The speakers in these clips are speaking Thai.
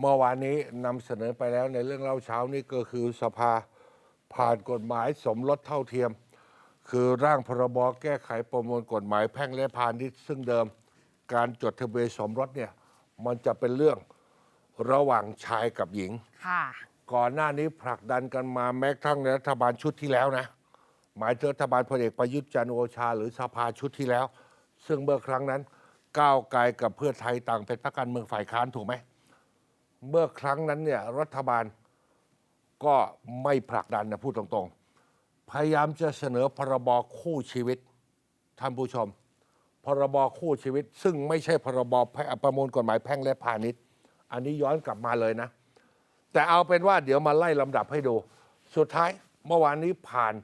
เมื่อวานนี้นำเสนอไปแล้วในเรื่องเล่าเช้านี้ก็คือสภาผ่านกฎหมายสมรสเท่าเทียม คือร่างพรบแก้ไขประมวลกฎหมายแพ่งและพาณิชย์ซึ่งเดิมการจดทะเบียนสมรสเนี่ยมันจะเป็นเรื่องระหว่างชายกับหญิง ค่ะ ก่อนหน้านี้ผลักดันกันมาแม้กระทั่งในรัฐบาลชุดที่แล้วนะ หมายถึงรัฐบาลพลเอกประยุทธ์จันทร์โอชา หรือสภาชุดที่แล้ว ซึ่งเมื่อครั้งนั้น ก้าวไกลกับเพื่อไทยต่างเป็นพรรคการเมืองฝ่ายค้านถูกไหม เมื่อครั้งนั้นเนี่ยรัฐบาลก็ไม่ผลักดันนะพูดตรงๆ พยายามจะเสนอพรบคู่ชีวิตท่านผู้ชม พรบคู่ชีวิต ซึ่งไม่ใช่พรบแพ่งประมวลกฎหมายแพ่งและพาณิชย์ อันนี้ย้อนกลับมาเลยนะ แต่เอาเป็นว่าเดี๋ยวมาไล่ลำดับให้ดู สุดท้ายเมื่อวานนี้ผ่าน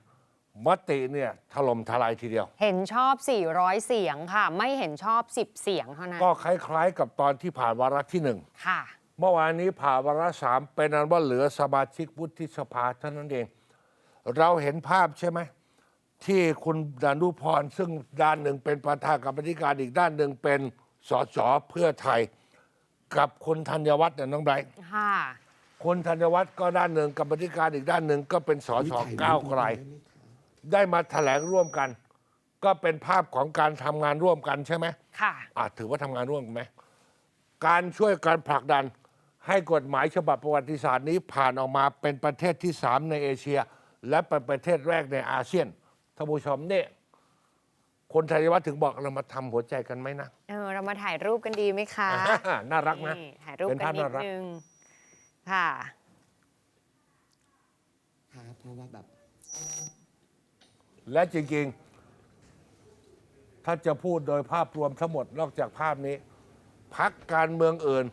มติเนี่ยถล่มทลายทีเดียว เห็นชอบ 400 เสียงค่ะ ไม่เห็นชอบ 10 เสียงเท่านั้น ก็คล้ายๆ กับตอนที่ผ่านวาระที่หนึ่งค่ะ เมื่อวานนี้ผ่านวาระสามเป็นอันว่าเหลือสมาชิกวุฒิสภาเท่านั้นเอง เราเห็นภาพใช่ไหม ที่คุณดานุพร ซึ่งด้านหนึ่งเป็นประธานกรรมธิการอีกด้านหนึ่งเป็นสสเพื่อไทย กับคุณธัญวัฒน์เนี่ยน้องไบรท์ค่ะคุณธัญวัฒน์ก็ด้านหนึ่งกรรมธิการอีกด้านหนึ่งก็เป็นสสก้าวไกล ได้มาแถลงร่วมกัน ก็เป็นภาพของการทำงานร่วมกันใช่ไหมค่ะ อาจถือว่าทำงานร่วมกันไหมการช่วยการผลักดัน ให้กฎหมายฉบับประวัติศาสตร์นี้ผ่านออกมาเป็นประเทศที่สามในเอเชีย และเป็นประเทศแรกในอาเซียนท่านผู้ชมเนี่ยคนไทยวัฒน์ถึงบอกเรามาทำหัวใจกันไหมนะเออเรามาถ่ายรูปกันดีไหมคะน่ารักนะถ่ายรูปเป็นกัภานพนิดน่ารักนึงค่ะครับเพราะว่าแบบและจริงๆ ถ้าจะพูดโดยภาพรวมทั้งหมดนอกจากภาพนี้ พักการเมืองอื่น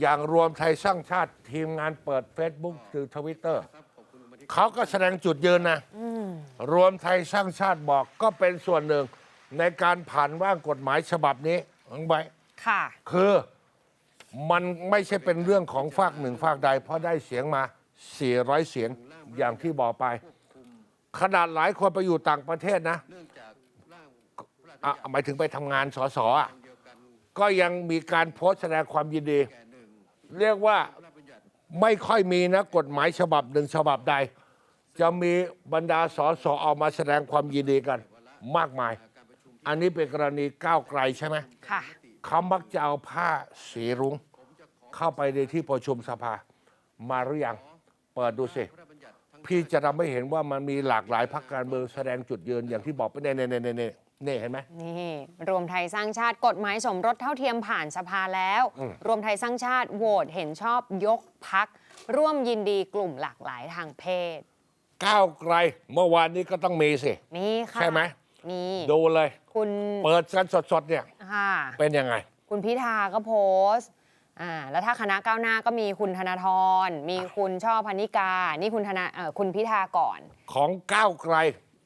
อย่างรวมไทยสร้างชาติทีมงานเปิด Facebook หรือทวิตเตอร์เขาก็แสดงจุดยืนนะรวมไทยสร้างชาติบอกก็เป็นส่วนหนึ่ง ในการผ่านว่างกฎหมายฉบับนี้อังไบค่ะ คือมันไม่ใช่เป็นเรื่องของฝากหนึ่งฝากใด เพราะได้เสียงมา 400 เสียงอย่างที่บอกไป ขนาดหลายคนไปอยู่ต่างประเทศนะอะหมายถึงไปทำงานสสอะก็ยังมีการโพสต์แสดงความยินดี เรียกว่าไม่ค่อยมีนะกฎหมายฉบับหนึ่งฉบับใด จะมีบรรดาสสออกมาแสดงความยินดีกัน มากมาย อันนี้เป็นกรณีก้าวไกลใช่ไหมค่ะ เขามักจะเอาผ้าสีรุ้งเข้าไปในที่ประชุมสภา มาหรือยัง เปิดดูสิ พี่จะทำให้เห็นว่ามันมีหลากหลายพรรคการเมืองแสดงจุดยืนอย่างที่บอกไปเน่เน่เน่เน่เน่นี่เห็นไหมนี่รวมไทยสร้างชาติกฎหมายสมรสเท่าเทียมผ่านสภาแล้วอืมรวมไทยสร้างชาติโหวตเห็นชอบยกพัก ร่วมยินดีกลุ่มหลากหลายทางเพศ ก้าวไกลเมื่อวานนี้ก็ต้องมีสินี่ค่ะใช่ไหมนี่ดูเลย คุณเปิดกันสดๆเนี่ยค่ะเป็นยังไง คุณพิธาก็โพสต์อ่าแล้วถ้าคณะก้าวหน้าก็มีคุณธนาธรมีคุณช่อพันิกา นี่คุณธนาเอ่อคุณพิธาก่อน ของก้าวไกล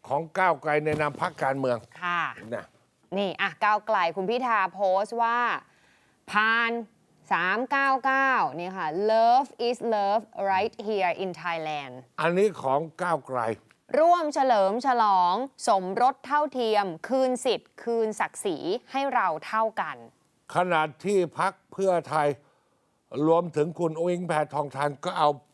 ของก้าวไกลในนามพรรคการเมืองค่ะ นะนี่อะก้าวไกลคุณพิธาโพสต์ว่าผ่าน 399นี่ค่ะ love is love right here in Thailand อันนี้ของก้าวไกล ร่วมเฉลิมฉลอง สมรสเท่าเทียม คืนสิทธิ์ คืนศักดิ์ศรีให้เราเท่ากัน ขนาดที่พักเพื่อไทย รวมถึงคุณอุ้งแพทองทานก็เอาอ่า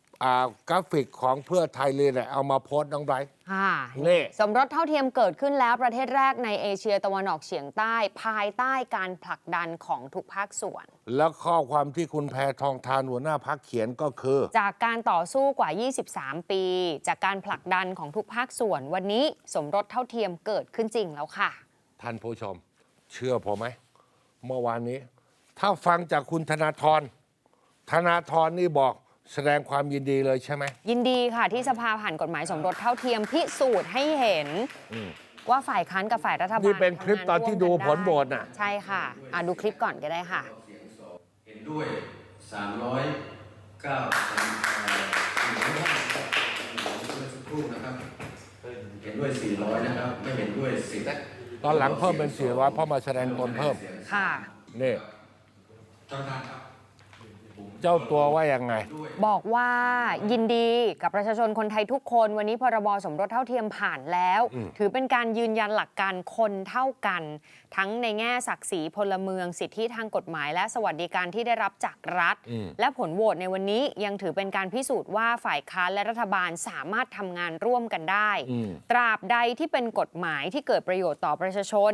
กราฟิกของเพื่อไทยเลยแหละเอามาโพสต์น้องไบรท์ค่ะนี่สมรสเท่าเทียมเกิดขึ้นแล้วประเทศแรกในเอเชียตะวันออกเฉียงใต้ ภายใต้การผลักดันของทุกภาคส่วน แล้วข้อความที่คุณแพทองทานหัวหน้าพักเขียนก็คือ จากการต่อสู้กว่า 23 ปี จากการผลักดันของทุกภาคส่วน วันนี้สมรสเท่าเทียมเกิดขึ้นจริงแล้วค่ะ ท่านผู้ชม เชื่อผมไหมเมื่อวานนี้ ถ้าฟังจากคุณธนาธรธนาธรนี่บอก แสดงความยินดีเลยใช่ไหมยินดีค่ะที่สภาผ่านกฎหมายสมรสเท่าเทียมพิสูจน์ให้เห็น ว่าฝ่ายค้านกับฝ่ายรัฐบาลนี่เป็นคลิปตอนที่ดูทำงาผลโหวตน่ะ ใช่ค่ะอะ ดูคลิปก่อนก็ได้ค่ะ เห็นด้วย 309เอ่อ400นะครับเมื่อสักครู่นะครับ เห็นด้วย 400 นะครับ ไม่เห็นด้วย10ตอนหลังเพิ่มเป็น400เพราะมาแสดงตนเพิ่มค่ะนี่ท่านประธานครับผม เจ้าตัวว่ายังไง บอกว่ายินดีกับประชาชนคนไทยทุกคน วันนี้พรบสมรสเท่าเทียมผ่านแล้วอืมถือเป็นการยืนยันหลักการคนเท่ากัน ทั้งในแง่ศักดิ์ศรีพลเมืองสิทธิทางกฎหมาย และสวัสดิการที่ได้รับจากรัฐอืมและผลโหวตในวันนี้ยังถือเป็นการพิสูจน์ว่าฝ่ายค้านและรัฐบาลสามารถทำงานร่วมกันได้อืมตราบใดที่เป็นกฎหมายที่เกิดประโยชน์ต่อประชาชน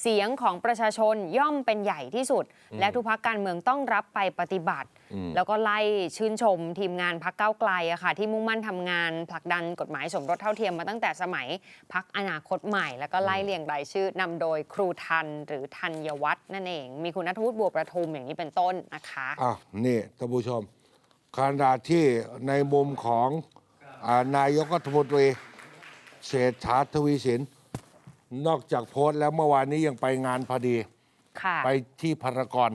เสียงของประชาชนย่อมเป็นใหญ่ที่สุด และทุกพักการเมืองต้องรับไปปฏิบัติอืม แล้วก็ไล่ชื่นชมทีมงานพักเก้าวไกลอะค่ะ ที่มุ่งมั่นทำงานผลักดันกฎหมายสมรสเท่าเทียมมาตั้งแต่สมัยพักอนาคตใหม่ แล้วก็ไล่เรียงรายชื่อนำโดยครูทันหรือธัญวัฒน์นั่นเอง มีคุณนัทวุฒิบัวประทุมอย่างนี้เป็นต้นนะคะอะนี่ท่านผู้ชมขณะที่ในมุมของอานายกรัฐมนตรีเศรษฐาทวีสิน นอกจากโพสต์แล้วเมื่อวานนี้ยังไปงานพอดีค่ะไปที่พารากอน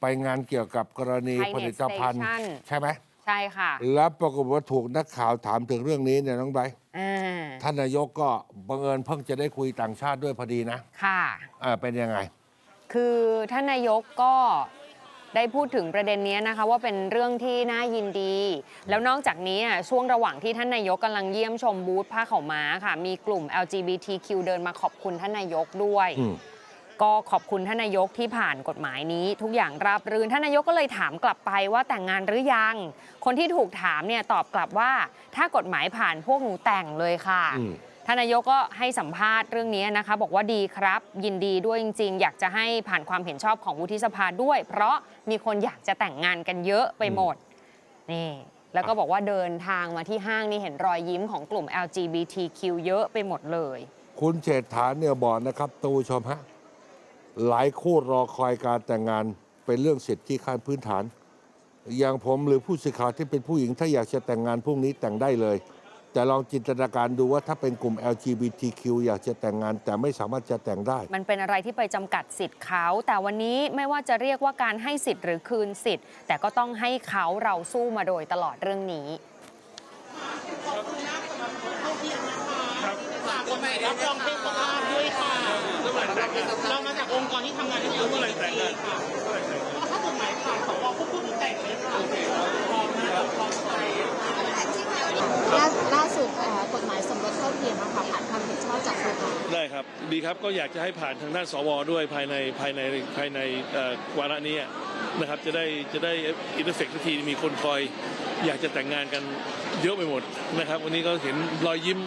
ไปงานเกี่ยวกับกรณี Thainet ผลิตภัณฑ์ Station ใช่ไหมใช่ค่ะแล้วปรากฏว่าถูกนักข่าวถามถึงเรื่องนี้เนี่ยน้องไบร์ทอ่าท่านนายกก็บังเอิญเพิ่งจะได้คุยต่างชาติด้วยพอดีนะค่ะ อ่าเป็นยังไง คือท่านนายกก็ได้พูดถึงประเด็นนี้นะคะ ว่าเป็นเรื่องที่น่ายินดี แล้วนอกจากนี้อะช่วงระหว่างที่ท่านนายกกำลังเยี่ยมชมบูธผ้าขาวม้าค่ะ มีกลุ่ม LGBTQ เดินมาขอบคุณท่านนายกด้วย อืม ก็ขอบคุณท่านนายกที่ผ่านกฎหมายนี้ ทุกอย่างราบรื่นท่านนายกก็เลยถามกลับไปว่าแต่งงานหรือยัง คนที่ถูกถามเนี่ยตอบกลับว่า ถ้ากฎหมายผ่านพวกหนูแต่งเลยค่ะอืมท่านนายกก็ให้สัมภาษณ์เรื่องนี้นะคะ บอกว่าดีครับ ยินดีด้วยจริง ๆ อยากจะให้ผ่านความเห็นชอบของวุฒิสภาด้วย เพราะมีคนอยากจะแต่งงานกันเยอะไปหมดนี่แล้วก็บอกว่าเดินทางมาที่ห้างนี่เห็นรอยยิ้มของกลุ่ม LGBTQ เยอะไปหมดเลย คุณเศรษฐาเนี่ยบอกนะครับตูชมฮะ หลายคู่รอคอยการแต่งงานเป็นเรื่องสิทธิขั้นพื้นฐาน อย่างผมหรือผู้สื่อข่าวที่เป็นผู้หญิง ถ้าอยากจะแต่งงานพรุ่งนี้แต่งได้เลย แต่ลองจินตนาการดูว่าถ้าเป็นกลุ่ม LGBTQ อยากจะแต่งงาน แต่ไม่สามารถจะแต่งได้ มันเป็นอะไรที่ไปจำกัดสิทธิ์เขา แต่วันนี้ไม่ว่าจะเรียกว่าการให้สิทธิ์หรือคืนสิทธิ์ แต่ก็ต้องให้เขาเราสู้มาโดยตลอดเรื่องนี้กฎหมายรับรองเพศสภาพด้วยค่ะ เรามาจากองค์กรที่ทำงานกันอยู่เมื่อไหร่แต่งงานค่ะถ้ากฎหมายผ่านสวควบคุมแต่งเลยค่ะพร้อมนะพร้อมใจล่าล่าสุดเอ่อกฎหมายสมรสเท่าเทียมอะค่ะผ่านความเห็นชอบจากสภาได้ครับดีครับก็อยากจะให้ผ่านทางด้านสวด้วยภายในภายในภายในเอ่อวาระนี้นะครับจะได้จะได้อินเตอร์เฟกสักทีมีคนคอย อยากจะแต่งงานกันเยอะไปหมดนะครับ วันนี้ก็เห็นรอยยิ้ม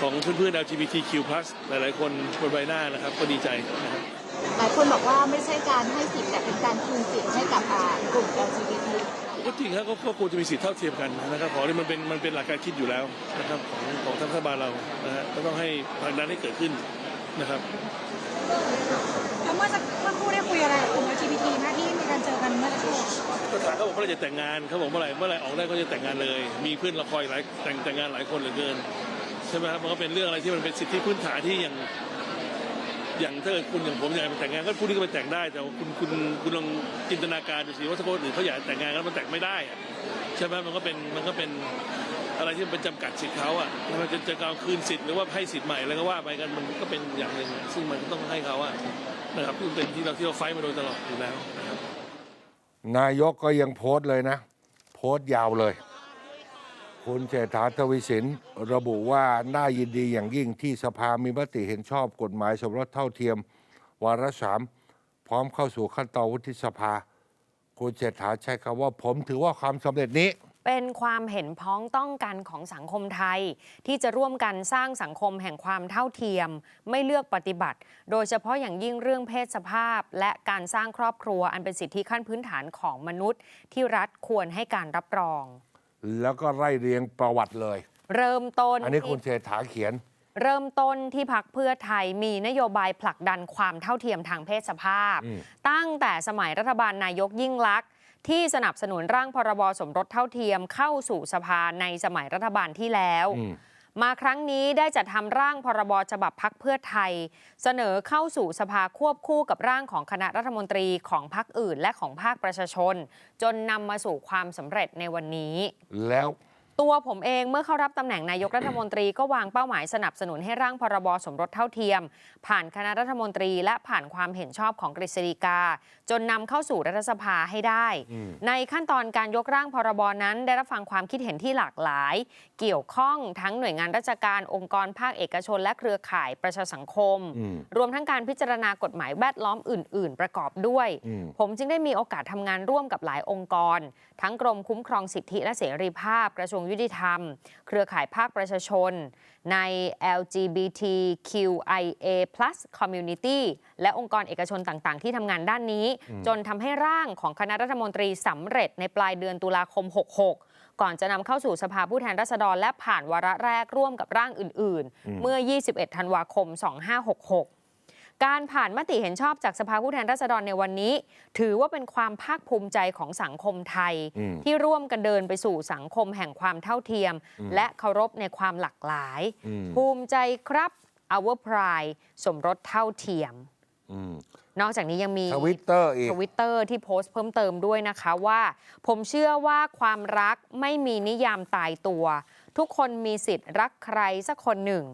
ของเพื่อนๆ LGBTQ+ หลายๆ คนบนใบหน้านะครับ ก็ดีใจนะครับหลายคนบอกว่าไม่ใช่การให้สิทธิ์แต่เป็นการคืนสิทธิ์ให้กับอ่ากลุ่ม LGBT ก็จริงครับก็ก็ควรจะมีสิทธิเท่าเทียมกันนะครับขอที่มันเป็นมันเป็นหลักการคิดอยู่แล้วนะครับของของทางรัฐบาลเรานะฮะก็ต้องให้ผลักดันให้เกิดขึ้นนะครับแล้วเมื่อสักเมื่อครู่ได้คุยอะไรกับกลุ่ม LGBT นะที่มีการเจอกันเมื่อสักครู่ก็ถามเขาบอกเมื่อไหรจะแต่งงานเขาบอกเมื่อไหร่เมื่อไหร่ออกได้ก็จะแต่งงานเลย มีเพื่อนละครหลายแต่งแต่งงานหลายคนเหลือเกินใช่ไหมครับมันก็เป็นเรื่องอะไรที่มันเป็นสิทธิพื้นฐานที่อย่างอย่างถ้าเกิดคุณอย่างผมอยากไปแต่งงานก็ผู้นี้ก็ไปแต่งได้ แต่ว่าคุณคุณคุณลองจินตนาการดูสิว่าถ้าคนอื่นเขาอยากแต่งงานแล้วมันแต่งไม่ได้อะใช่ไหมมันก็เป็นมันก็เป็นอะไรที่มันเป็นจำกัดสิทธิ์เขาอะมันจะจะเอาคืนสิทธิ์หรือว่าให้สิทธิ์ใหม่อะไรก็ว่าไปกันมันก็เป็นอย่างหนึ่งซึ่งมันก็ต้องให้เขาอะนะครับเป็นที่เราที่เราไฟมาโดยตลอดอยู่แล้วนะครับนายกก็ยังโพสต์เลยนะ โพสต์ยาวเลย คุณเศรษฐาทวีสินระบุว่าน่ายินดีอย่างยิ่งที่สภามีมติเห็นชอบกฎหมายสมรสเท่าเทียม วาระสามพร้อมเข้าสู่ขั้นตอนวุฒิสภา คุณเศรษฐาใช้คำว่าผมถือว่าความสำเร็จนี้ เป็นความเห็นพ้องต้องกันของสังคมไทย ที่จะร่วมกันสร้างสังคมแห่งความเท่าเทียม ไม่เลือกปฏิบัติ โดยเฉพาะอย่างยิ่งเรื่องเพศสภาพ และการสร้างครอบครัวอันเป็นสิทธิขั้นพื้นฐานของมนุษย์ ที่รัฐควรให้การรับรอง แล้วก็ไล่เรียงประวัติเลย เริ่มต้นอันนี้คุณที่เศรษฐาเขียน เริ่มต้นที่พักเพื่อไทยมีนโยบายผลักดันความเท่าเทียมทางเพศสภาพอืมตั้งแต่สมัยรัฐบาลนายกยิ่งลักษณ์ที่สนับสนุนร่างพรบสมรสเท่าเทียมเข้าสู่สภาในสมัยรัฐบาลที่แล้วอื มมาครั้งนี้ได้จัดทำร่างพรบฉบับพักเพื่อไทย เสนอเข้าสู่สภาควบคู่กับร่างของคณะรัฐมนตรีของพรรคอื่น และของภาคประชาชน จนนำมาสู่ความสำเร็จในวันนี้ แล้วตัวผมเองเมื่อเข้ารับตำแหน่งนายกรัฐมนตรีก็วางเป้าหมายสนับสนุนให้ร่างพรบสมรสเท่าเทียม ผ่านคณะรัฐมนตรีและผ่านความเห็นชอบของกฤษฎีกา จนนำเข้าสู่รัฐสภาให้ได้ ในขั้นตอนการยกร่างพรบนั้นได้รับฟังความคิดเห็นที่หลากหลายเกี่ยวข้องทั้งหน่วยงานราชการองค์กรภาคเอกชน และเครือข่ายประชาสังคมอืมรวมทั้งการพิจารณากฎหมายแวดล้อมอื่น ๆ ประกอบด้วยอืมผมจึงได้มีโอกาสทำงานร่วมกับหลายองค์กร ทั้งกรมคุ้มครองสิทธิและเสรีภาพ กระทรวงยุติธรรม เครือข่ายภาคประชาชน ใน LGBTQIA+ Community และองค์กรเอกชนต่าง ๆ ที่ทำงานด้านนี้ จนทำให้ร่างของคณะรัฐมนตรีสำเร็จในปลายเดือนตุลาคม 66 ก่อนจะนำเข้าสู่สภาผู้แทนราษฎรและผ่านวาระแรกร่วมกับร่างอื่น ๆ เมื่อ 21 ธันวาคม 2566การผ่านมติเห็นชอบจากสภาผู้แทนราษฎรในวันนี้ ถือว่าเป็นความภาคภูมิใจของสังคมไทยอืมที่ร่วมกันเดินไปสู่สังคมแห่งความเท่าเทียม และเคารพในความหลากหลายอืมภูมิใจครับ Our Pride สมรสเท่าเทียมอืม นอกจากนี้ยังมีทวิตเตอร์อีกทวิตเตอร์ที่โพสต์เพิ่มเติมด้วยนะคะว่า ผมเชื่อว่าความรักไม่มีนิยามตายตัว ทุกคนมีสิทธิ์รักใครสักคนหนึ่ง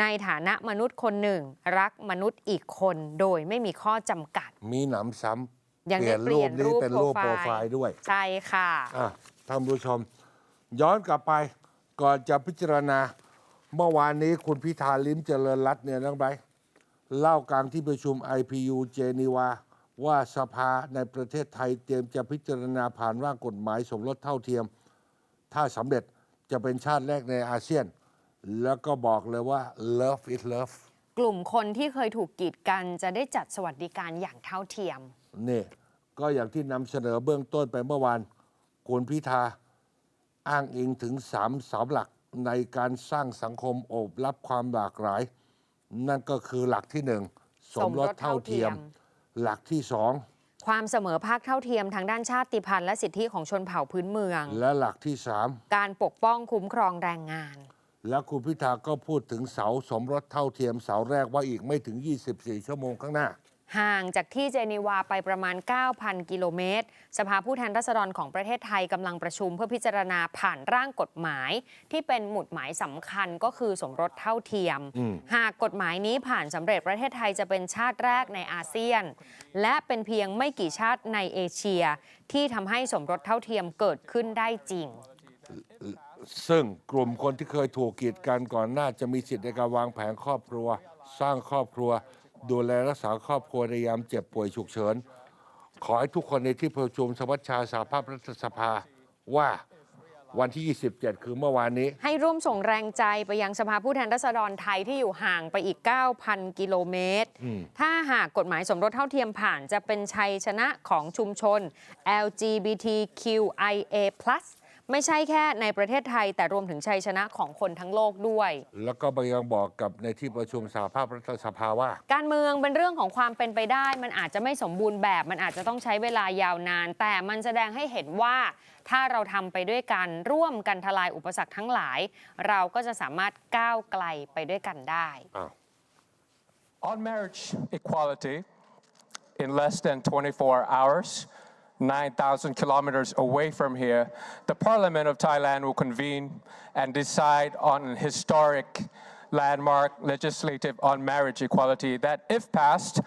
ในฐานะมนุษย์คนหนึ่ง รักมนุษย์อีกคนโดยไม่มีข้อจำกัด มีหนำซ้ำยังเปลี่ได้ยนเปรูลี่ยปนนี้รูปเป็นโปรรูปไฟโปรล์ไฟล์ด้วย ใช่ค่ะอะท่านผู้ชม ย้อนกลับไปก่อนจะพิจารณา เมื่อวานนี้คุณพิธาลิ้มเจริญรัตน์เนี่ยน้องไบร์ท เล่ากลางที่ประชุม IPU เจนีวา ว่าสภาในประเทศไทยเตรียมจะพิจารณาผ่านร่างกฎหมายสมรสเท่าเทียม ถ้าสำเร็จจะเป็นชาติแรกในอาเซียน แล้วก็บอกเลยว่า love is love กลุ่มคนที่เคยถูกกีดกันจะได้จัดสวัสดิการอย่างเท่าเทียม นี่ก็อย่างที่นำเสนอเบื้องต้นไปเมื่อวานคุณพิธาอ้างอิงถึงสามเสาหลักในการสร้างสังคมโอบรับความหลากหลาย นั่นก็คือหลักที่หนึ่งสมรสเท่าเทียมสมรสเท่าเทียม หลักที่สองความเสมอภาคเท่าเทียมทางด้านชาติพันธุ์และสิทธิของชนเผ่าพื้นเมือง และหลักที่สามการปกป้องคุ้มครองแรงงาน และคุณพิธาก็พูดถึงเสาสมรสเท่าเทียมเสาแรกว่าอีกไม่ถึง 24 ชั่วโมงข้างหน้า ห่างจากที่เจนีวาไปประมาณ 9,000 กิโลเมตร สภาผู้แทนราษฎรของประเทศไทยกำลังประชุมเพื่อพิจารณาผ่านร่างกฎหมาย ที่เป็นหมุดหมายสำคัญก็คือสมรสเท่าเทียมอืมหากกฎหมายนี้ผ่านสำเร็จประเทศไทยจะเป็นชาติแรกในอาเซียน และเป็นเพียงไม่กี่ชาติในเอเชีย ที่ทำให้สมรสเท่าเทียมเกิดขึ้นได้จริง ซึ่งกลุ่มคนที่เคยถูกกีดกันก่อนหน้าจะมีสิทธิ์ในการวางแผนครอบครัว สร้างครอบครัว ดูแลรักษาครอบครัวในยามเจ็บป่วยฉุกเฉิน ขอให้ทุกคนในที่ประชุมสมัชชาสหภาพรัฐสภาว่าวันที่ 27 คือเมื่อวานนี้ ให้ร่วมส่งแรงใจไปยังสภาผู้แทนราษฎรไทยที่อยู่ห่างไปอีก 9,000 กิโลเมตรอืมถ้าหากกฎหมายสมรสเท่าเทียมผ่านจะเป็นชัยชนะของชุมชน LGBTQIA+ ไม่ใช่แค่ในประเทศไทย แต่รวมถึงชัยชนะของคนทั้งโลกด้วย แล้วก็ยังบอกกับในที่ประชุมสหภาพรัฐสภาว่า การเมืองเป็นเรื่องของความเป็นไปได้ มันอาจจะไม่สมบูรณ์แบบ มันอาจจะต้องใช้เวลายาวนาน แต่มันแสดงให้เห็นว่า ถ้าเราทำไปด้วยกันร่วมกันทลายอุปสรรคทั้งหลาย เราก็จะสามารถก้าวไกลไปด้วยกันได้อ้าว On marriage equality, in less than 24 hours, 9,000 kilometers away from here, the Parliament of Thailand will convene and decide on historic landmark legislative on marriage equality that, if passed,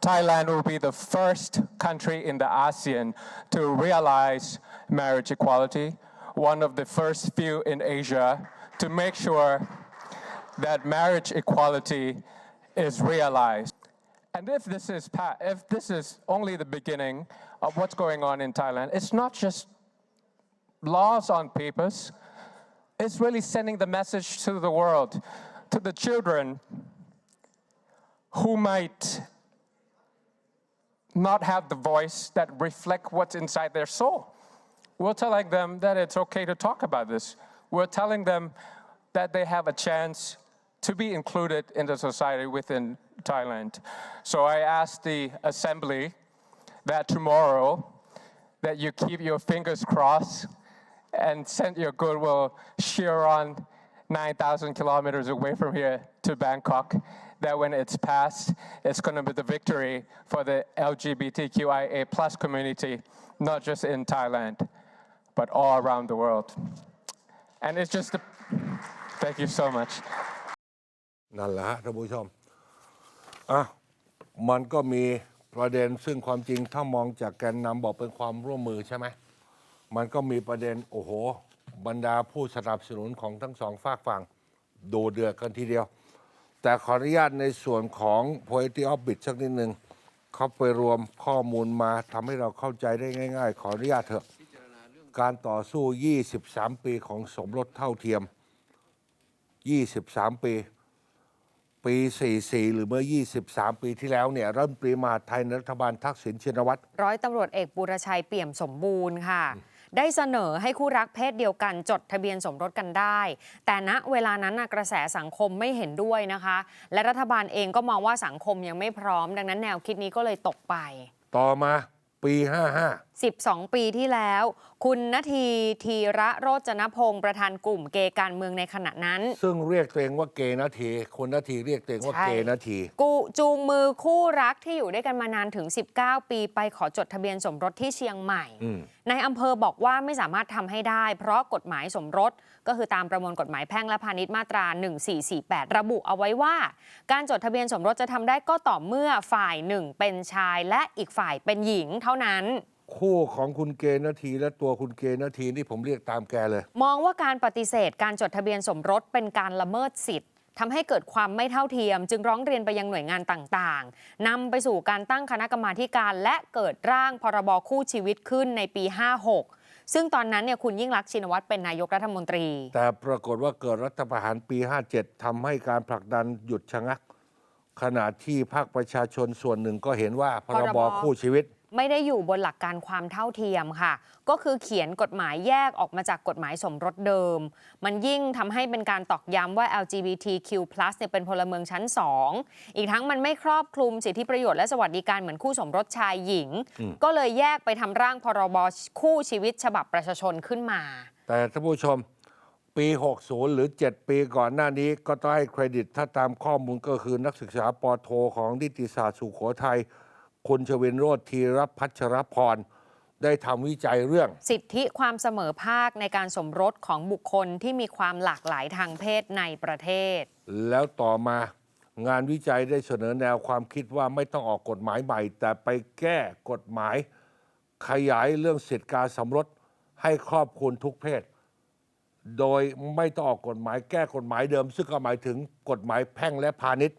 Thailand will be the first country in the ASEAN to realize marriage equality, one of the first few in Asia to make sure that marriage equality is realized. And if this is if this is only the beginning of what's going on in Thailand, it's not just laws on papers. It's really sending the message to the world, to the children who might not have the voice that reflect what's inside their soul. We're telling them that it's okay to talk about this. We're telling them that they have a chance to be included in the society within Thailand. So I ask the assembly that tomorrow that you keep your fingers crossed and send your goodwill cheer on 9,000 kilometers away from here to Bangkok. That when it's passed, it's going to be the victory for the LGBTQIA plus community, not just in Thailand, but all around the world. And it's just a, thank you so much. นั่นแหละฮะท่านผู้ชมอะมันก็มีประเด็นซึ่งความจริงถ้ามองจากแกนนำบอกเป็นความร่วมมือใช่ไหมมันก็มีประเด็นโอ้โห บรรดาผู้สนับสนุนของทั้งสองฝากฝั่งดูเดือดกันทีเดียว แต่ขออนุญาตในส่วนของ Poetry of Bit สักนิดหนึ่งเขาไปรวมข้อมูลมาทำให้เราเข้าใจได้ง่าย ๆ ขออนุญาตเถอะ การต่อสู้ 23 ปีของสมรสเท่าเทียม 23 ปี ปี 44 หรือเมื่อ 23 ปีที่แล้วเนี่ยรัฐมนตรีมหาดไทยในรัฐบาลทักษิณชินวัตร ร้อยตำรวจเอกบุรชัยเปี่ยมสมบูรณ์ค่ะ ได้เสนอให้คู่รักเพศเดียวกันจดทะเบียนสมรสกันได้ แต่ณเวลานั้นน่ะกระแสสังคมไม่เห็นด้วยนะคะ และรัฐบาลเองก็มองว่าสังคมยังไม่พร้อม ดังนั้นแนวคิดนี้ก็เลยตกไป ต่อมา ปี 55 12 ปีที่แล้ว คุณนาทีธีระโรจนพงศ์ประธานกลุ่มเกย์การเมืองในขณะนั้น ซึ่งเรียกตัวเองว่าเกย์นาที คนนาทีเรียกตัวเองว่าใช่ เกย์นาที กูจูงมือคู่รักที่อยู่ด้วยกันมานานถึง 19 ปีไปขอจดทะเบียนสมรสที่เชียงใหม่ อืม ในอำเภอบอกว่าไม่สามารถทำให้ได้ เพราะกฎหมายสมรส ก็คือตามประมวลกฎหมายแพ่งและพาณิชย์มาตรา 1448 ระบุเอาไว้ว่า การจดทะเบียนสมรสจะทำได้ก็ต่อเมื่อฝ่ายหนึ่งเป็นชาย และอีกฝ่ายเป็นหญิงเท่านั้นคู่ของคุณเกย์นาทีและตัวคุณเกย์นาทีนี่ผมเรียกตามแกเลย มองว่าการปฏิเสธการจดทะเบียนสมรสเป็นการละเมิดสิทธิ์ทำให้เกิดความไม่เท่าเทียม จึงร้องเรียนไปยังหน่วยงานต่างๆนำไปสู่การตั้งคณะกรรมาธิการและเกิดร่างพรบคู่ชีวิตขึ้นในปี 56 ซึ่งตอนนั้นเนี่ยคุณยิ่งรักษณ์ชินวัตรเป็นนายกรัฐมนตรี แต่ปรากฏว่าเกิดรัฐประหารปี 57ทำให้การผลักดันหยุดชะงัก ขณะที่ภาคประชาชนส่วนหนึ่งก็เห็นว่าพรพรบบคู่ชีวิต ไม่ได้อยู่บนหลักการความเท่าเทียมค่ะ ก็คือเขียนกฎหมายแยกออกมาจากกฎหมายสมรสเดิม มันยิ่งทำให้เป็นการตอกย้ำว่า LGBTQ+ เนี่ยเป็นพลเมืองชั้น 2 อีกทั้งมันไม่ครอบคลุมสิทธิประโยชน์และสวัสดิการเหมือนคู่สมรสชายหญิง ก็เลยแยกไปทำร่างพรบคู่ชีวิตฉบับประชาชนขึ้นมา แต่ท่านผู้ชมปี 60 หรือ 7 ปีก่อนหน้านี้ก็ต้องให้เครดิตถ้าตามข้อมูลก็คือนักศึกษาปอโทของนิติศาสตร์สุโขทัย คุณชวินโรธธีรพัชรพร ได้ทำวิจัยเรื่อง สิทธิความเสมอภาคในการสมรสของบุคคลที่มีความหลากหลายทางเพศในประเทศ แล้วต่อมางานวิจัยได้เสนอแนวความคิดว่าไม่ต้องออกกฎหมายใหม่ แต่ไปแก้กฎหมาย ขยายเรื่องสิทธิการสมรสให้ครอบคลุมทุกเพศ โดยไม่ต้องออกกฎหมายแก้กฎหมายเดิม ซึ่งก็หมายถึงกฎหมายแพ่งและพาณิชย์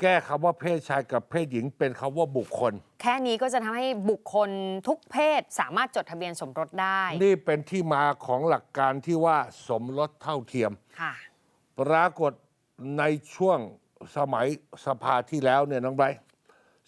แก้คำว่าเพศชายกับเพศหญิงเป็นคำว่าบุคคล แค่นี้ก็จะทำให้บุคคลทุกเพศสามารถจดทะเบียนสมรสได้นี่เป็นที่มาของหลักการที่ว่าสมรสเท่าเทียม ค่ะ ปรากฏในช่วงสมัยสภาที่แล้วเนี่ยน้องไบรท์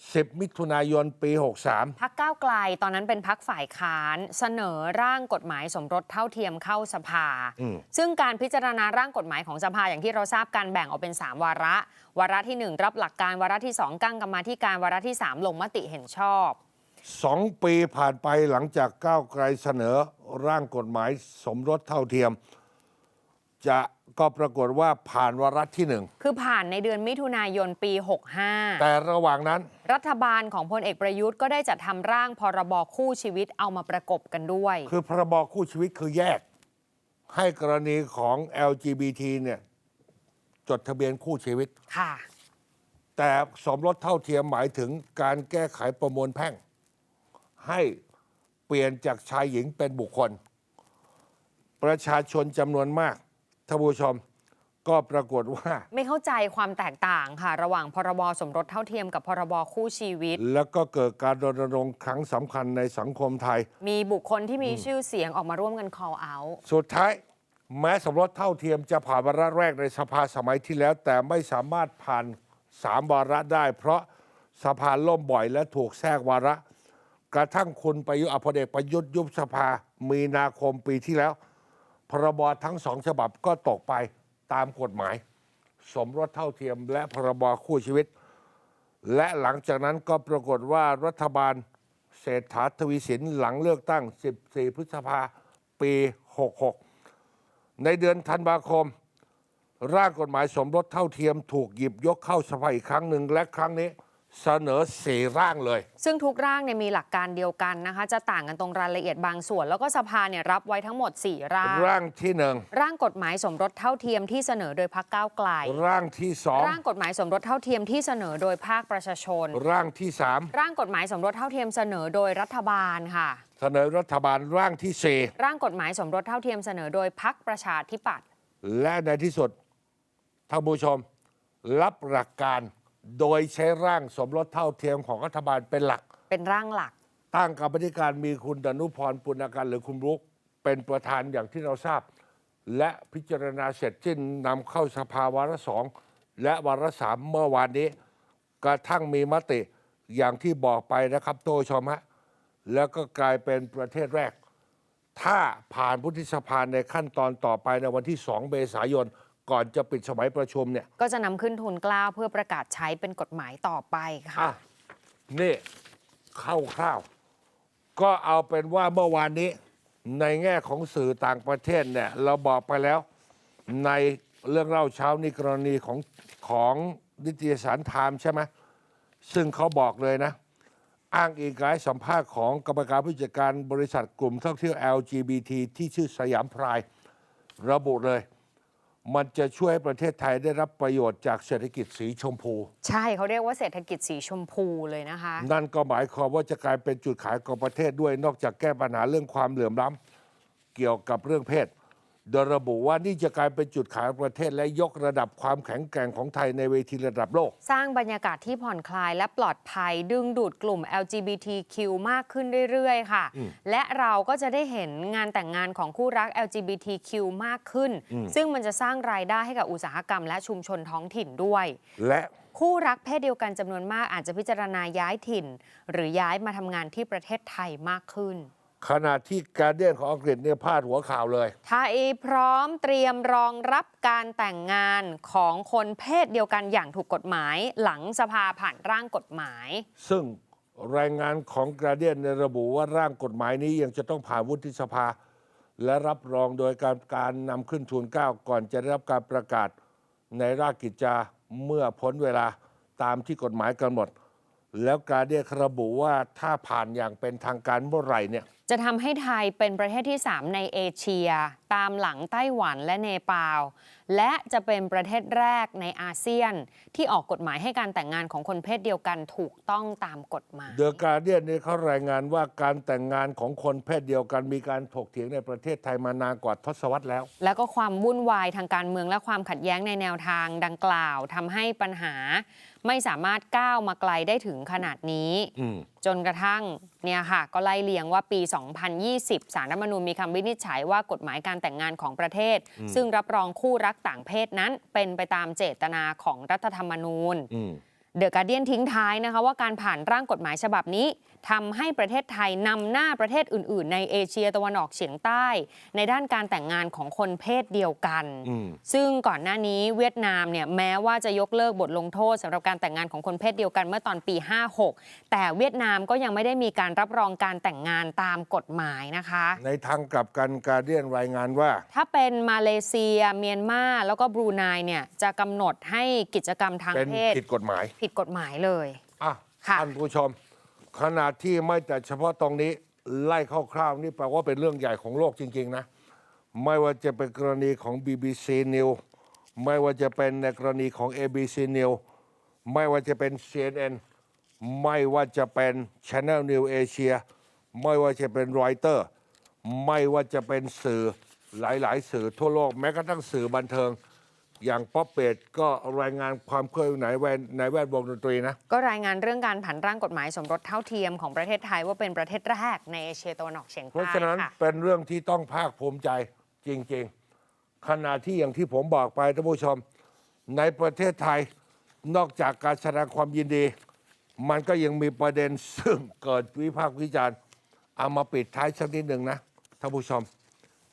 10 มิถุนายนปี 63 พักก้าวไกลตอนนั้นเป็นพักฝ่ายค้านเสนอร่างกฎหมายสมรสเท่าเทียมเข้าสภา อืม ซึ่งการพิจารณาร่างกฎหมายของสภาอย่างที่เราทราบการแบ่งออกเป็น 3 วาระ วาระที่1 รับหลักการวาระที่ 2กั้งกรรมาธิการวาระที่ 3 ลงมติเห็นชอบ สองปีผ่านไปหลังจากก้าวไกลเสนอร่างกฎหมายสมรสเท่าเทียม จะ ก็ปรากฏว่าผ่านวาระที่หนึ่ง คือผ่านในเดือนมิถุนายนปีแต่ระหว่างนั้น65รัฐบาลของพลเอกประยุทธ์ก็ได้จัดทำร่างพรบคู่ชีวิตเอามาประกบกันด้วย คือพรบคู่ชีวิตคือแยก ให้กรณีของ LGBT เนี่ยจดทะเบียนคู่ชีวิต ค่ะ แต่สมรสเท่าเทียมหมายถึงการแก้ไขประมวลแพ่ง ให้เปลี่ยนจากชายหญิงเป็นบุคคล ประชาชนจำนวนมาก ท่านผู้ชมก็ปรากฏว่า ไม่เข้าใจความแตกต่างค่ะ ระหว่างพรบสมรสเท่าเทียมกับพรบคู่ชีวิต แล้วก็เกิดการรณรงค์ครั้งสำคัญในสังคมไทย มีบุคคลที่มีชื่อเสียงออกมาร่วมกัน call out สุดท้าย แม้สมรสเท่าเทียมจะผ่านวาระแรกในสภาสมัยที่แล้ว แต่ไม่สามารถผ่านสามวาระได้ เพราะสภาล่มบ่อยและถูกแทรกวาระ กระทั่งคุณประยุทธ์อภเดกประยุทธ์ยุบสภามีนาคมปีที่แล้ว พรบทั้งสองฉบับก็ตกไปตามกฎหมาย สมรสเท่าเทียมและพรบคู่ชีวิต และหลังจากนั้นก็ปรากฏว่ารัฐบาลเศรษฐาทวีสินหลังเลือกตั้ง 14 พฤษภาปี 66 ในเดือนธันวาคม ร่างกฎหมายสมรสเท่าเทียมถูกหยิบยกเข้าสภาอีกครั้งหนึ่งและครั้งนี้ เสนอสี่ร่างเลย ซึ่งทุกร่างเนี่ยมีหลักการเดียวกันนะคะ จะต่างกันตรงรายละเอียดบางส่วน แล้วก็สภาเนี่ยรับไว้ทั้งหมด 4 ร่าง ร่างที่หนึ่งร่างกฎหมายสมรสเท่าเทียมที่เสนอโดยพรรคก้าวไกล ร่างที่สองร่างกฎหมายสมรสเท่าเทียมที่เสนอโดยภาคประชาชน ร่างที่สามร่างกฎหมายสมรสเท่าเทียมเสนอโดยรัฐบาลค่ะ เสนอรัฐบาลร่างที่สี่ร่างกฎหมายสมรสเท่าเทียมเสนอโดยพรรคประชาธิปัตย์และในที่สุดท่านผู้ชมรับหลักการ โดยใช้ร่างสมรสเท่าเทียมของรัฐบาลเป็นหลัก เป็นร่างหลัก ตั้งกรรมธิการมีคุณดนุพรปุณการหรือคุณรุกเป็นประธานอย่างที่เราทราบ และพิจารณาเสร็จสิ้นนำเข้าสภาวาระสองและวาระสามเมื่อวานนี้ กระทั่งมีมติอย่างที่บอกไปนะครับโตชมฮะแล้วก็กลายเป็นประเทศแรก ถ้าผ่านวุฒิสภาในขั้นตอนต่อไปในวันที่ 2 เมษายน ก่อนจะปิดสมัยประชุมเนี่ย ก็จะนำขึ้นทุนเกล้าเพื่อประกาศใช้เป็นกฎหมายต่อไปค่ะอะนี่คร่าวๆก็เอาเป็นว่าเมื่อวานนี้ ในแง่ของสื่อต่างประเทศเนี่ยเราบอกไปแล้วในเรื่องเล่าเช้านี้กรณีของของนิตยสารไทม์ใช่ไหมซึ่งเขาบอกเลยนะ อ้างอิงการให้สัมภาษณ์ของกรรมการผู้จัดการบริษัทกลุ่มท่องเที่ยว LGBT ที่ชื่อสยามพราย ระบุเลย มันจะช่วยให้ประเทศไทยได้รับประโยชน์จากเศรษฐกิจสีชมพู ใช่เขาเรียกว่าเศรษฐกิจสีชมพูเลยนะคะ นั่นก็หมายความว่าจะกลายเป็นจุดขายของประเทศด้วย นอกจากแก้ปัญหาเรื่องความเหลื่อมล้ำเกี่ยวกับเรื่องเพศ โดยระบุว่านี่จะกลายเป็นจุดขายของประเทศและยกระดับความแข็งแกร่งของไทยในเวทีระดับโลก สร้างบรรยากาศที่ผ่อนคลายและปลอดภัยดึงดูดกลุ่ม LGBTQ มากขึ้นเรื่อยๆ ค่ะ และเราก็จะได้เห็นงานแต่งงานของคู่รัก LGBTQ มากขึ้น ซึ่งมันจะสร้างรายได้ให้กับอุตสาหกรรมและชุมชนท้องถิ่นด้วย และคู่รักเพศเดียวกันจำนวนมากอาจจะพิจารณาย้ายถิ่น หรือย้ายมาทำงานที่ประเทศไทยมากขึ้น ขณะที่การเดียนของอังกฤษเนี่ยพาดหัวข่าวเลย ไทยพร้อมเตรียมรองรับการแต่งงานของคนเพศเดียวกันอย่างถูกกฎหมาย หลังสภาผ่านร่างกฎหมาย ซึ่งรายงานของกราเดียนยระบุว่าร่างกฎหมายนี้ยังจะต้องผ่านวุฒิสภา และรับรองโดยการการนำขึ้นทูลเกล้าก่อนจะได้รับการประกาศในราชกิจจาเมื่อพ้นเวลาตามที่กฎหมายกำหนด แล้วกราเดียนระบุว่าถ้าผ่านอย่างเป็นทางการเมื่อไหร่เนี่ย จะทำให้ไทยเป็นประเทศที่ 3 ในเอเชีย ตามหลังไต้หวันและเนปาล และจะเป็นประเทศแรกในอาเซียน ที่ออกกฎหมายให้การแต่งงานของคนเพศเดียวกันถูกต้องตามกฎหมายเดอะการเดียนนี่เขารายงานว่าการแต่งงานของคนเพศเดียวกันมีการถกเถียงในประเทศไทยมานานกว่าทศวรรษแล้ว แล้วก็ความวุ่นวายทางการเมืองและความขัดแย้งในแนวทางดังกล่าวทำให้ปัญหา ไม่สามารถก้าวมาไกลได้ถึงขนาดนี้อืมจนกระทั่งเนี่ยค่ะ ก็ไล่เลียงว่าปี 2020 สารรัฐธรรมนูญมีคำวินิจฉัยว่ากฎหมายการแต่งงานของประเทศ ซึ่งรับรองคู่รักต่างเพศนั้นเป็นไปตามเจตนาของรัฐธรรมนูญอืม เดอะการเดียนทิ้งท้ายนะคะว่าการผ่านร่างกฎหมายฉบับนี้ทำให้ประเทศไทยนำหน้าประเทศอื่น ๆ ในเอเชียตะวันออกเฉียงใต้ ในด้านการแต่งงานของคนเพศเดียวกันอืมซึ่งก่อนหน้านี้เวียดนามเนี่ยแม้ว่าจะยกเลิกบทลงโทษสำหรับการแต่งงานของคนเพศเดียวกันเมื่อตอนปี 56 แต่เวียดนามก็ยังไม่ได้มีการรับรองการแต่งงานตามกฎหมายนะคะ ในทางกลับกันการเดียนรายงานว่า ถ้าเป็นมาเลเซีย เมียนมาแล้วก็บรูไนเนี่ยจะกำหนดให้กิจกรรมทางเป็นเพศผิดกฎหมายผิดกฎหมายเลย อะค่ะ ท่านผู้ชมขณะที่ไม่แต่เฉพาะตรงนี้ไล่คร่าวๆนี่แปลว่าเป็นเรื่องใหญ่ของโลกจริง ๆ นะ ไม่ว่าจะเป็นกรณีของ BBC News ไม่ว่าจะเป็นในกรณีของ ABC News ไม่ว่าจะเป็น CNN ไม่ว่าจะเป็น Channel New Asia ไม่ว่าจะเป็นรอยเตอร์ ไม่ว่าจะเป็นสื่อหลาย ๆ สื่อทั่วโลกแม้กระทั่งสื่อบันเทิง อย่างป๊อปเปตก็รายงานความเคลื่อนไหวในแวดในแวดวงดนตรีนะ ก็รายงานเรื่องการผันร่างกฎหมายสมรสเท่าเทียมของประเทศไทยว่าเป็นประเทศแรกในเอเชียตะวันออกเฉียงเพราะใต้ฉะนั้นค่ะเป็นเรื่องที่ต้องภาคภูมิใจจริง ๆ ขณะที่อย่างที่ผมบอกไปท่านผู้ชม ในประเทศไทยนอกจากการแสดงความยินดี มันก็ยังมีประเด็นซึ่งเกิดวิพากษ์วิจารณ์เอามาปิดท้ายสักนิดหนึ่งนะท่านผู้ชม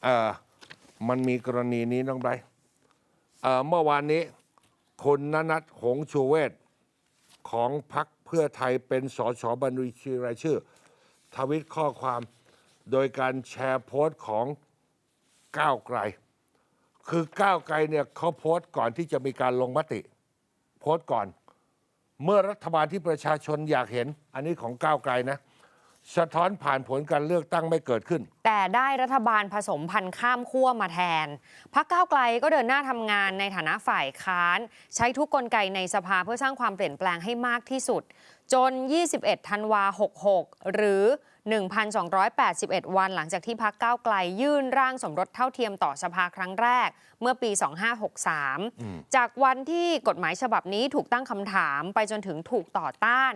เอ่อมันมีกรณีนี้น้องไบรท์ เมื่อวานนี้คุณนนัทหงชูเวศของพรรคเพื่อไทยเป็นสสบัญชีรายชื่อ ทวิตข้อความโดยการแชร์โพสต์ของก้าวไกล คือก้าวไกลเนี่ยเขาโพสต์ก่อนที่จะมีการลงมติ โพสต์ก่อน เมื่อรัฐบาลที่ประชาชนอยากเห็น อันนี้ของก้าวไกลนะ สะท้อนผ่านผลการเลือกตั้งไม่เกิดขึ้น แต่ได้รัฐบาลผสมพันธุ์ข้ามขั้วมาแทนพักก้าวไกลก็เดินหน้าทำงานในฐานะฝ่ายค้าน ใช้ทุกกลไกในสภาเพื่อสร้างความเปลี่ยนแปลงให้มากที่สุด จน 21 ธันวา 66 หรือ 1,281 วันหลังจากที่พักก้าวไกลยื่นร่างสมรสเท่าเทียมต่อสภาครั้งแรก เมื่อปี 2563 จากวันที่กฎหมายฉบับนี้ถูกตั้งคำถามไปจนถึงถูกต่อต้าน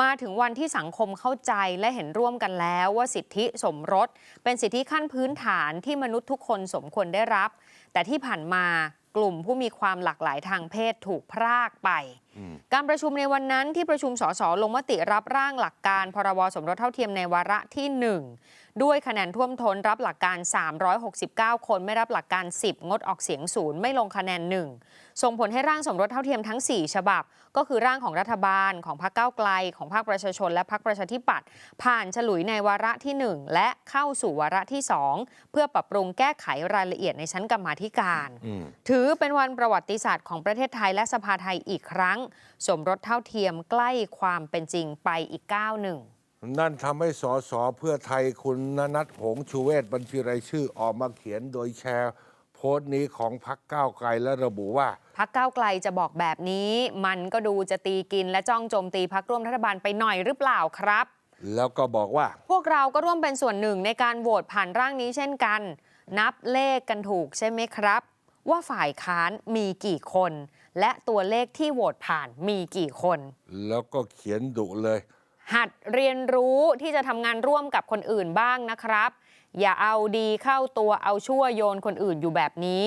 มาถึงวันที่สังคมเข้าใจและเห็นร่วมกันแล้วว่าสิทธิสมรส เป็นสิทธิขั้นพื้นฐานที่มนุษย์ทุกคนสมควรได้รับ แต่ที่ผ่านมากลุ่มผู้มีความหลากหลายทางเพศถูกพรากไป การประชุมในวันนั้นที่ประชุมสสลงมติรับร่างหลักการพรบสมรสเท่าเทียมในวาระที่ 1 ด้วยคะแนนท่วมท้นรับหลักการ 369 คนไม่รับหลักการ 10 งดออกเสียงศูนย์ไม่ลงคะแนน 1 ส่งผลให้ร่างสมรสเท่าเทียมทั้ง 4 ฉบับ ก็คือร่างของรัฐบาลของพรรคก้าวไกล ของภาคประชาชน และพรรคประชาธิปัตย์ผ่านฉลุยในวาระที่ 1 และเข้าสู่วาระที่ 2 เพื่อปรับปรุงแก้ไขรายละเอียดในชั้นกรรมาธิการ ถือเป็นวันประวัติศาสตร์ของประเทศไทยและสภาไทยอีกครั้ง สมรสเท่าเทียมใกล้ความเป็นจริงไปอีกก้าวหนึ่ง นั่นทำให้สสเพื่อไทยคุณนนัทหงษ์ชูเวศบัญชีรายชื่อออกมาเขียนโดยแชร์โพสต์นี้ของพักก้าวไกลและระบุว่า พักก้าวไกลจะบอกแบบนี้ มันก็ดูจะตีกินและจ้องโจมตีพักร่วมรัฐบาลไปหน่อยหรือเปล่าครับ แล้วก็บอกว่า พวกเราก็ร่วมเป็นส่วนหนึ่งในการโหวตผ่านร่างนี้เช่นกัน นับเลขกันถูกใช่ไหมครับ ว่าฝ่ายค้านมีกี่คน และตัวเลขที่โหวตผ่านมีกี่คน แล้วก็เขียนดุเลย หัดเรียนรู้ที่จะทำงานร่วมกับคนอื่นบ้างนะครับ อย่าเอาดีเข้าตัวเอาชั่วโยนคนอื่นอยู่แบบนี้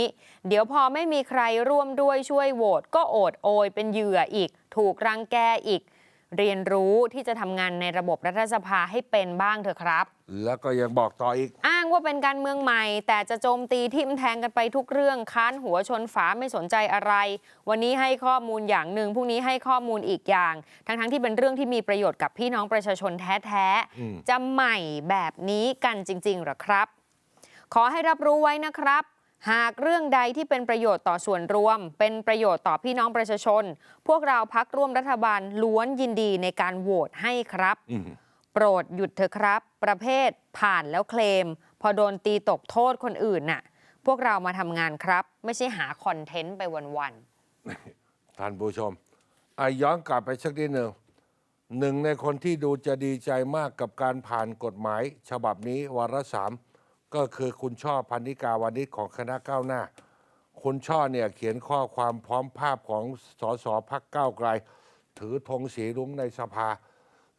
เดี๋ยวพอไม่มีใครร่วมด้วยช่วยโหวตก็โอดโอยเป็นเหยื่ออีก ถูกรังแกอีก เรียนรู้ที่จะทำงานในระบบรัฐสภาให้เป็นบ้างเถอะครับ แล้วก็ยังบอกต่ออีก อ้างว่าเป็นการเมืองใหม่ แต่จะโจมตีทิมแทงกันไปทุกเรื่องค้านหัวชนฝาไม่สนใจอะไร วันนี้ให้ข้อมูลอย่างหนึ่งพรุ่งนี้ให้ข้อมูลอีกอย่าง ทั้งๆที่เป็นเรื่องที่มีประโยชน์กับพี่น้องประชาชนแท้อืมๆจะใหม่แบบนี้กันจริงๆหรอครับ ขอให้รับรู้ไว้นะครับหากเรื่องใดที่เป็นประโยชน์ต่อส่วนรวม เป็นประโยชน์ต่อพี่น้องประชาชน พวกเราพักร่วมรัฐบาลล้วนยินดีในการโหวตให้ครับอืม โปรดหยุดเถอะครับ ประเภทผ่านแล้วเคลม พอโดนตีตกโทษคนอื่นน่ะ พวกเรามาทำงานครับ ไม่ใช่หาคอนเทนต์ไปวันท่านผู้ชมอะย้อนกลับไปสักนิดหนึ่งหนึ่งในคนที่ดูจะดีใจมากกับการผ่านกฎหมาย ฉบับนี้วาระสามก็คือคุณช่อพันนิกาวานิชของคณะก้าวหน้า คุณช่อเนี่ยเขียนข้อความพร้อมภาพของสสพักก้าวไกล ถือธงสีรุ้งในสภา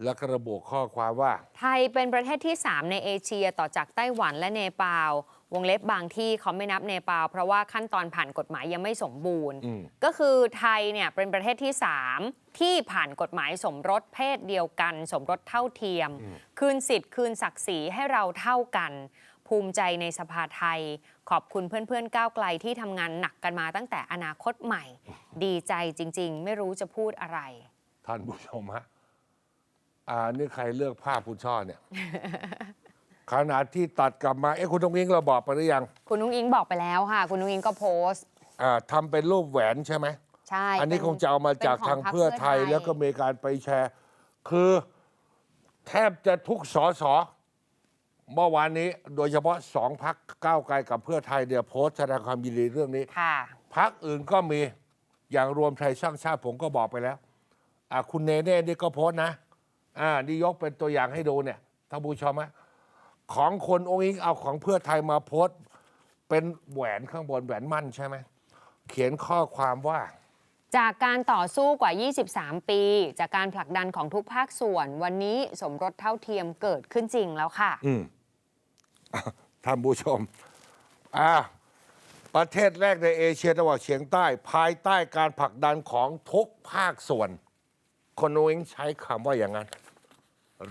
และกระบุข้อความว่าๆไทยเป็นประเทศที่ 3 ในเอเชียต่อจากไต้หวันและเนปาล วงเล็บบางที่เขาไม่นับเนปาลเพราะว่าขั้นตอนผ่านกฎหมายยังไม่สมบูรณ์ อืม ก็คือไทยเนี่ยเป็นประเทศที่ 3 ที่ผ่านกฎหมายสมรสเพศเดียวกัน สมรสเท่าเทียม คืนสิทธิ์คืนศักดิ์ศรีให้เราเท่ากัน ภูมิใจในสภาไทย ขอบคุณเพื่อนๆก้าวไกลที่ทำงานหนักกันมาตั้งแต่อนาคตใหม่ ดีใจจริง ๆ ไม่รู้จะพูดอะไร ท่านผู้ชมฮะ อ่านี่ใครเลือกภาพคุณช่อเนี่ย ขณะที่ตัดกลับมา เอ๊ะคุณตงยิงเราบอกไปหรือยังคุณนุ้งอิงบอกไปแล้วค่ะ คุณนุ้งอิงก็โพสต์ อ่าทำเป็นรูปแหวนใช่ไหม ใช่อันนี้เป็คงจะเอามาจากป็นขทางพรรคเพื่อไทยแล้วก็มีการไปแชร์ คือแทบจะทุกสอสอเมื่อวานนี้ โดยเฉพาะสองพักก้าวไกลกับเพื่อไทยเดี๋ยวโพสต์แสดงความยินดีเรื่องนี้ ค่ะ พักอื่นก็มีอย่างรวมไทยสร้างชาติผมก็บอกไปแล้วอะคุณเนเน่นี่ก็โพสต์นะ อ่านี่ยกเป็นตัวอย่างให้ดูเนี่ยท่านผู้ชมฮะของคนองค์อิงเอาของเพื่อไทยมาโพสต์ เป็นแหวนข้างบนแหวนมั่นใช่ไหมเขียนข้อความว่า จากการต่อสู้กว่า 23 ปี จากการผลักดันของทุกภาคส่วน วันนี้สมรสเท่าเทียมเกิดขึ้นจริงแล้วค่ะ อืมท่านผู้ชมอ่าประเทศแรกในเอเชียตะวันออกเฉียงใต้ ภายใต้การผลักดันของทุกภาคส่วน คนโอิงใช้คำว่าอย่างนั้น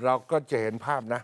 เราก็จะเห็นภาพนะ